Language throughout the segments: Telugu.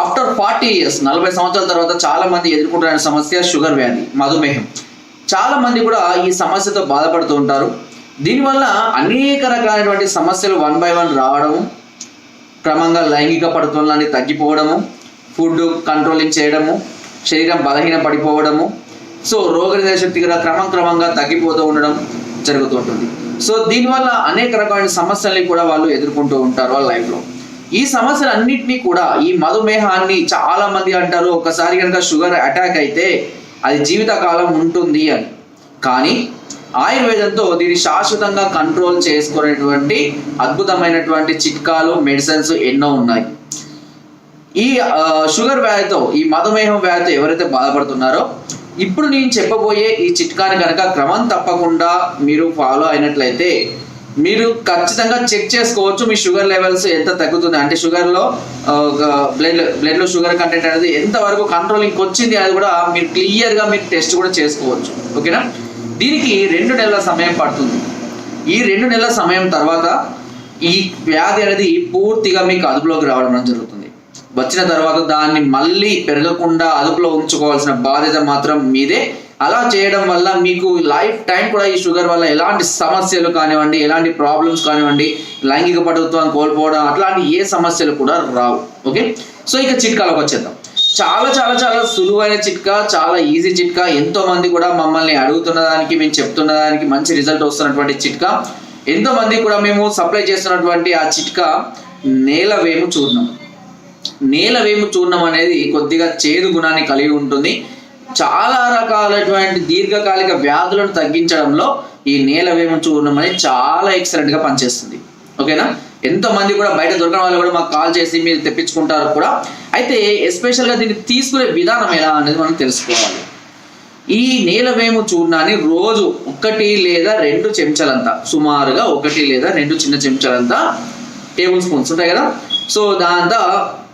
ఆఫ్టర్ ఫార్టీ ఇయర్స్ నలభై సంవత్సరాల తర్వాత చాలా మంది ఎదుర్కొంటున్న సమస్య షుగర్ వ్యాధి మధుమేహం. చాలా మంది కూడా ఈ సమస్యతో బాధపడుతూ ఉంటారు. దీనివల్ల అనేక రకాలైనటువంటి సమస్యలు వన్ బై వన్ రావడము క్రమంగా లైంగిక పడుతులని తగ్గిపోవడము ఫుడ్ కంట్రోలింగ్ చేయడము శరీరం బలహీన పడిపోవడము సో రోగనిరోధక శక్తి కూడా క్రమం క్రమంగా తగ్గిపోతూ ఉండడం జరుగుతూ ఉంటుంది. సో దీనివల్ల అనేక రకమైన సమస్యల్ని కూడా వాళ్ళు ఎదుర్కొంటూ ఉంటారు వాళ్ళ లైఫ్లో ఈ సమస్యలన్నింటినీ కూడా ఈ మధుమేహాన్ని చాలా మంది అంటారు ఒకసారి కనుక షుగర్ అటాక్ అయితే అది జీవితకాలం ఉంటుంది అని. కానీ ఆయుర్వేదంతో దీన్ని శాశ్వతంగా కంట్రోల్ చేసుకునేటువంటి అద్భుతమైనటువంటి చిట్కాలు మెడిసిన్స్ ఎన్నో ఉన్నాయి. ఈ షుగర్ వ్యాధితో ఈ మధుమేహం వ్యాధితో ఎవరైతే బాధపడుతున్నారో ఇప్పుడు నేను చెప్పబోయే ఈ చిట్కాని కనుక క్రమం తప్పకుండా మీరు ఫాలో అయినట్లయితే మీరు ఖచ్చితంగా చెక్ చేసుకోవచ్చు మీ షుగర్ లెవెల్స్ ఎంత తగ్గుతుంది. అంటే షుగర్లో బ్లడ్ బ్లడ్లో షుగర్ కంటెంట్ అనేది ఎంత వరకు కంట్రోలింగ్కి వచ్చింది అది కూడా మీరు క్లియర్గా మీరు టెస్ట్ కూడా చేసుకోవచ్చు. ఓకేనా? దీనికి రెండు నెలల సమయం పడుతుంది. ఈ రెండు నెలల సమయం తర్వాత ఈ వ్యాధి అనేది పూర్తిగా మీకు అదుపులోకి రావడం జరుగుతుంది. వచ్చిన తర్వాత దాన్ని మళ్ళీ పెరగకుండా అదుపులో ఉంచుకోవాల్సిన బాధ్యత మాత్రం మీదే. అలా చేయడం వల్ల మీకు లైఫ్ టైం కూడా ఈ షుగర్ వల్ల ఎలాంటి సమస్యలు కానివ్వండి ఎలాంటి ప్రాబ్లమ్స్ కానివ్వండి లైంగిక పటుత్వం కోల్పోవడం అట్లాంటి ఏ సమస్యలు కూడా రావు. ఓకే? సో ఇక చిట్కాలకు వచ్చేద్దాం. చాలా చాలా చాలా సులువైన చిట్కా చాలా ఈజీ చిట్కా. ఎంతో మంది కూడా మమ్మల్ని అడుగుతున్న దానికి మేము చెప్తున్న దానికి మంచి రిజల్ట్ వస్తున్నటువంటి చిట్కా. ఎంతో మంది కూడా మేము సప్లై చేస్తున్నటువంటి ఆ చిట్కా నేలవేము చూర్ణం. నేలవేము చూర్ణం అనేది కొద్దిగా చేదు గుణాన్ని కలిగి ఉంటుంది. చాలా రకాలైనటువంటి దీర్ఘకాలిక వ్యాధులను తగ్గించడంలో ఈ నేల వేము చూర్ణం అనేది చాలా ఎక్సలెంట్గా పనిచేస్తుంది. ఓకేనా? ఎంతో మంది కూడా బయట దొరకని వాళ్ళు కూడా మాకు కాల్ చేసి మీరు తెప్పించుకుంటారు కూడా. అయితే ఎస్పెషల్గా దీన్ని తీసుకునే విధానం ఎలా అనేది మనం తెలుసుకోవాలి. ఈ నేలవేము చూర్ణాన్ని రోజు ఒకటి లేదా రెండు చెంచాలంతా సుమారుగా ఒకటి లేదా రెండు చిన్న చెంచాలంతా టేబుల్ స్పూన్స్ ఉంటాయి కదా? సో దాంతో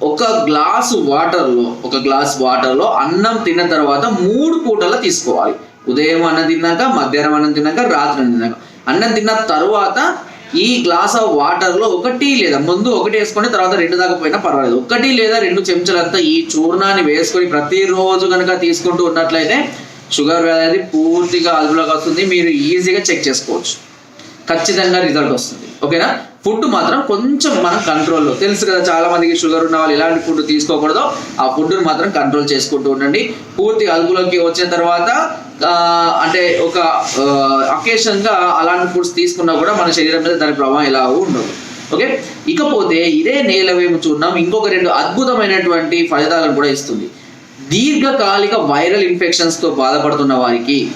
ఒక గ్లాసు వాటర్లో ఒక గ్లాస్ వాటర్లో అన్నం తిన్న తర్వాత మూడు పూటల తీసుకోవాలి. ఉదయం అన్నం తిన్నాక మధ్యాహ్నం అన్నం తిన్నాక రాత్రి అన్నం తిన్నాక. అన్నం తిన్న తర్వాత ఈ గ్లాస్ ఆఫ్ వాటర్లో ఒకటి లేదా ముందు ఒకటి వేసుకొని తర్వాత రెండు దాకా పోయినా పర్వాలేదు. ఒకటి లేదా రెండు చెంచాలంతా ఈ చూర్ణాన్ని వేసుకొని ప్రతిరోజు కనుక తీసుకుంటూ ఉన్నట్లయితే షుగర్ వ్యాధి పూర్తిగా అదుపులోకి వస్తుంది. మీరు ఈజీగా చెక్ చేసుకోవచ్చు. ఖచ్చితంగా రిజల్ట్ వస్తుంది. ఓకేనా? ఫుడ్ మాత్రం కొంచెం మన కంట్రోల్లో తెలుసు కదా చాలా మందికి షుగర్ ఉన్న వాళ్ళు ఎలాంటి ఫుడ్ తీసుకోకూడదో ఆ ఫుడ్ను మాత్రం కంట్రోల్ చేసుకుంటూ ఉండండి. పూర్తి అదుపులోకి వచ్చిన తర్వాత అంటే ఒక అకేషన్గా అలాంటి ఫుడ్స్ తీసుకున్నా కూడా మన శరీరం మీద దాని ప్రభావం ఎలా ఉండదు. ఓకే? ఇకపోతే ఇదే నేలవేము చూడడం ఇంకొక రెండు అద్భుతమైనటువంటి ఫలితాలను కూడా ఇస్తుంది. దీర్ఘకాలిక వైరల్ ఇన్ఫెక్షన్స్తో బాధపడుతున్న వారికి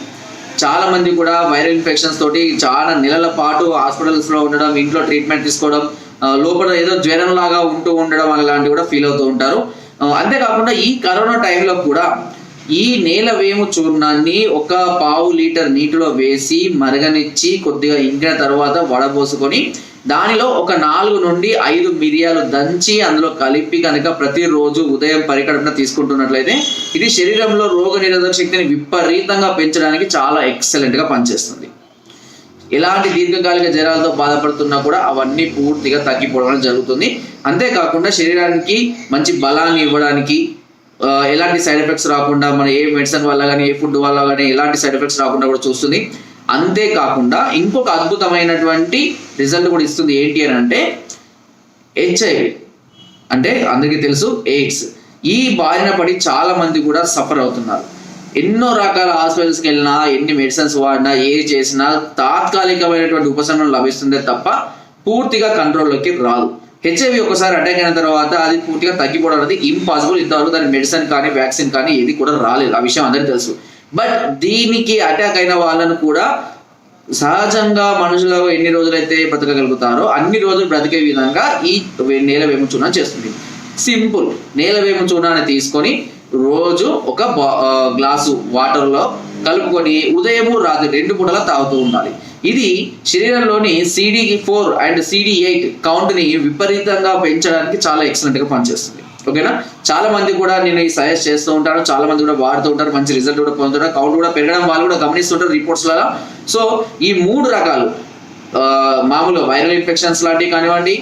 చాలా మంది కూడా వైరల్ ఇన్ఫెక్షన్స్ తోటి చాలా నెలల పాటు హాస్పిటల్స్లో ఉండడం ఇంట్లో ట్రీట్మెంట్ తీసుకోవడం లోపల ఏదో జ్వరం లాగా ఉంటూ ఉండడం అలాంటివి కూడా ఫీల్ అవుతూ ఉంటారు. అంతేకాకుండా ఈ కరోనా టైంలో కూడా ఈ నేలవేము చూర్ణాన్ని ఒక పావు లీటర్ నీటిలో వేసి మరగనిచ్చి కొద్దిగా ఇంకిన తర్వాత వడబోసుకొని దానిలో ఒక నాలుగు నుండి ఐదు మిరియాలు దంచి అందులో కలిపి కనుక ప్రతిరోజు ఉదయం పరికడన తీసుకుంటున్నట్లయితే ఇది శరీరంలో రోగ నిరోధక శక్తిని విపరీతంగా పెంచడానికి చాలా ఎక్సలెంట్గా పనిచేస్తుంది. ఎలాంటి దీర్ఘకాలిక జ్వరాలతో బాధపడుతున్నా కూడా అవన్నీ పూర్తిగా తగ్గిపోవడం జరుగుతుంది. అంతేకాకుండా శరీరానికి మంచి బలాన్ని ఇవ్వడానికి ఎలాంటి సైడ్ ఎఫెక్ట్స్ రాకుండా మన ఏ మెడిసిన్ వల్ల కానీ ఏ ఫుడ్ వల్ల కానీ ఎలాంటి సైడ్ ఎఫెక్ట్స్ రాకుండా కూడా చూస్తుంది. అంతేకాకుండా ఇంకొక అద్భుతమైనటువంటి రిజల్ట్ కూడా ఇస్తుంది ఏంటి అని అంటే హెచ్ఐవి అంటే అందరికీ తెలుసు ఎయిడ్స్. ఈ బారిన పడి చాలా మంది కూడా సఫర్ అవుతున్నారు. ఎన్నో రకాల హాస్పిటల్స్కి వెళ్ళినా ఎన్ని మెడిసిన్స్ వాడినా ఏ చేసినా తాత్కాలికమైనటువంటి ఉపశమనం లభిస్తుందే తప్ప పూర్తిగా కంట్రోల్లోకి రాదు. హెచ్ఐవి ఒకసారి అటాక్ అయిన తర్వాత అది పూర్తిగా తగ్గిపోవడం అనేది ఇంపాసిబుల్ ఇంతవరకు దాని మెడిసిన్ కానీ వ్యాక్సిన్ కానీ ఏది కూడా రాలేదు. ఆ విషయం అందరికీ తెలుసు. బట్ దీనికి అటాక్ అయిన వాళ్ళను కూడా సహజంగా మనుషులు ఎన్ని రోజులైతే బ్రతకగలుగుతారో అన్ని రోజులు బ్రతికే విధంగా ఈ నేల వేము చూర్ణం చేస్తుంది. సింపుల్ నేల వేము చూర్ణాన్ని తీసుకొని రోజు ఒక గ్లాసు వాటర్లో కలుపుకొని ఉదయము రాత్రి రెండు పూటలా తాగుతూ ఉండాలి. ఇది శరీరంలోని CD four and CD eight కౌంట్ని విపరీతంగా పెంచడానికి చాలా ఎక్సలెంట్గా పనిచేస్తుంది. ఓకేనా? చాలా మంది కూడా నేను ఈ సజెస్ట్ చేస్తూ ఉంటాను. చాలా మంది కూడా వాడుతూ ఉంటారు. మంచి రిజల్ట్ కూడా పొందుతారు. కౌంట్ కూడా పెరగడం వాళ్ళు కూడా గమనిస్తుంటారు రిపోర్ట్స్లలో సో ఈ మూడు రకాలు మామూలు వైరల్ ఇన్ఫెక్షన్స్ లాంటివి కానివ్వండి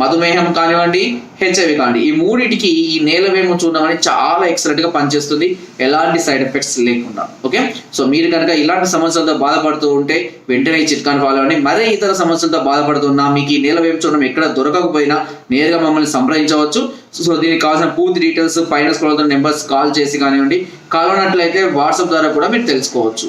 మధుమేహం కానివ్వండి హెచ్ఐవి కానివ్వండి ఈ మూడింటికి ఈ నేలవేమో చూడడం అనేది చాలా ఎక్సలెంట్గా పనిచేస్తుంది. ఎలాంటి సైడ్ ఎఫెక్ట్స్ లేకుండా ఓకే సో మీరు కనుక ఇలాంటి సమస్యలతో బాధపడుతూ ఉంటే వెంటనే ఈ చిట్కాను ఫాలో అవ్వండి. మరే ఇతర సమస్యలతో బాధపడుతున్నా మీకు ఈ వేపు చూడడం ఎక్కడ దొరకకపోయినా నేరుగా మమ్మల్ని సంప్రదించవచ్చు. సో దీనికి కావాల్సిన పూర్తి డీటెయిల్స్ పైన స్క్రోల్ నెంబర్స్ కాల్ చేసి కానివ్వండి. కావాలన్నట్లయితే వాట్సాప్ ద్వారా కూడా మీరు తెలుసుకోవచ్చు.